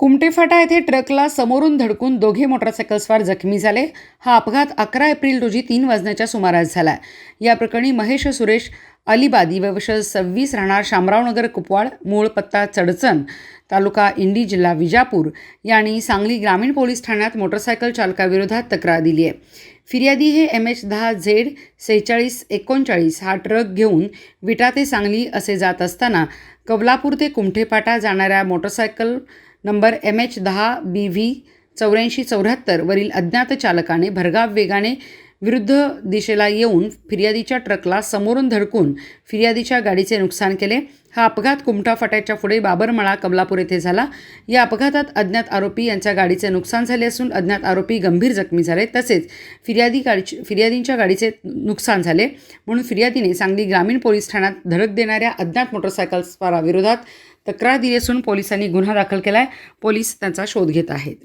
कुमटेफाटा येथे ट्रकला समोरून धडकून दोघे मोटरसायकलस्वार जखमी झाले. हा अपघात अकरा एप्रिल रोजी तीन वाजण्याच्या सुमारास झाला. या प्रकरणी महेश सुरेश अलिबादी वयवर्ष सव्वीस राहणार शामरावनगर कुपवाड मूळ पत्ता चडचण तालुका इंडी जिल्हा विजापूर यांनी सांगली ग्रामीण पोलीस ठाण्यात मोटरसायकल चालकाविरोधात तक्रार दिली आहे. फिर्यादी हे एम एच दहा झेड सेहेचाळीस एकोणचाळीस हा ट्रक घेऊन विटा ते सांगली असे जात असताना कवलापूर ते कुमठेपाटा जाणाऱ्या मोटरसायकल नंबर एम एच दहा बी व्ही चौऱ्याऐंशी चौऱ्याहत्तरवरील अज्ञात चालकाने भरधाव वेगाने विरुद्ध दिशेला येऊन फिर्यादीच्या ट्रकला समोरून धडकून फिर्यादीच्या गाडीचे नुकसान केले. हा अपघात कुमठा फाट्याच्या पुढे बाबरमळा कमलापूर येथे झाला. या अपघातात अज्ञात आरोपी यांच्या गाडीचे नुकसान झाले असून अज्ञात आरोपी गंभीर जखमी झाले. तसेच फिर्यादी गाडीची फिर्यादींच्या गाडीचे नुकसान झाले. म्हणून फिर्यादीने सांगली ग्रामीण पोलीस ठाण्यात धडक देणाऱ्या अज्ञात मोटरसायकल स्वाराविरोधात तक्रार दिली असून पोलिसांनी गुन्हा दाखल केला आहे पोलीस त्यांचा शोध घेत आहेत.